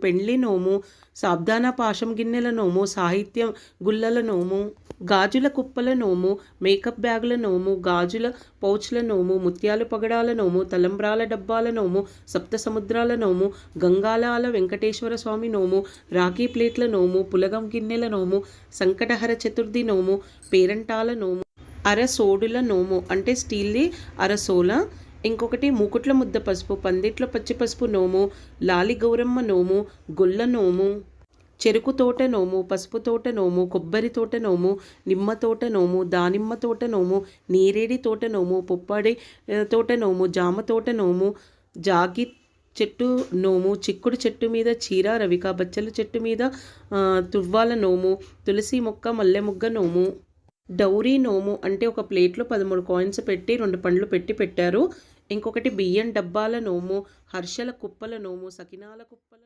పెండ్లి నోము సాబ్దాన పాశం గిన్నెల నోము సాహిత్యం గుల్లల నోము గాజుల కుప్పల నోము మేకప్ బ్యాగుల నోము గాజుల పౌచ్ల నోము ముత్యాలు పగడాల నోము తలంబ్రాల డబ్బాల నోము సప్త సముద్రాల నోము గంగాలాల వెంకటేశ్వర స్వామి నోము రాఖీ ప్లేట్ల నోము పులగం గిన్నెల నోము సంకటహర చతుర్థి నోము పేరంటాల నోము అరసోడుల నోము అంటే స్టీల్ది అరసోల ఇంకొకటి మూకుట్ల ముద్ద పసుపు పందిట్ల పచ్చి పసుపు నోము లాలి గౌరమ్మ నోము గొల్ల నోము చెరుకు తోట నోము పసుపు తోట నోము కొబ్బరి తోట నోము నిమ్మ తోట నోము దానిమ్మ తోట నోము నేరేడి తోట నోము పుప్పడి తోట నోము జామ తోట నోము జాగి చెట్టు నోము చిక్కుడు చెట్టు మీద చీర రవిక బచ్చల చెట్టు మీద తువ్వాల నోము తులసి మొక్క మల్లె మొగ్గ నోము డౌరీ నోము అంటే ఒక ప్లేట్లో పదమూడు కాయిన్స్ పెట్టి రెండు పండ్లు పెట్టి పెట్టారు. ఇంకొకటి బియ్యం డబ్బాల నోము హర్షల కుప్పల నోము సకినాల కుప్పల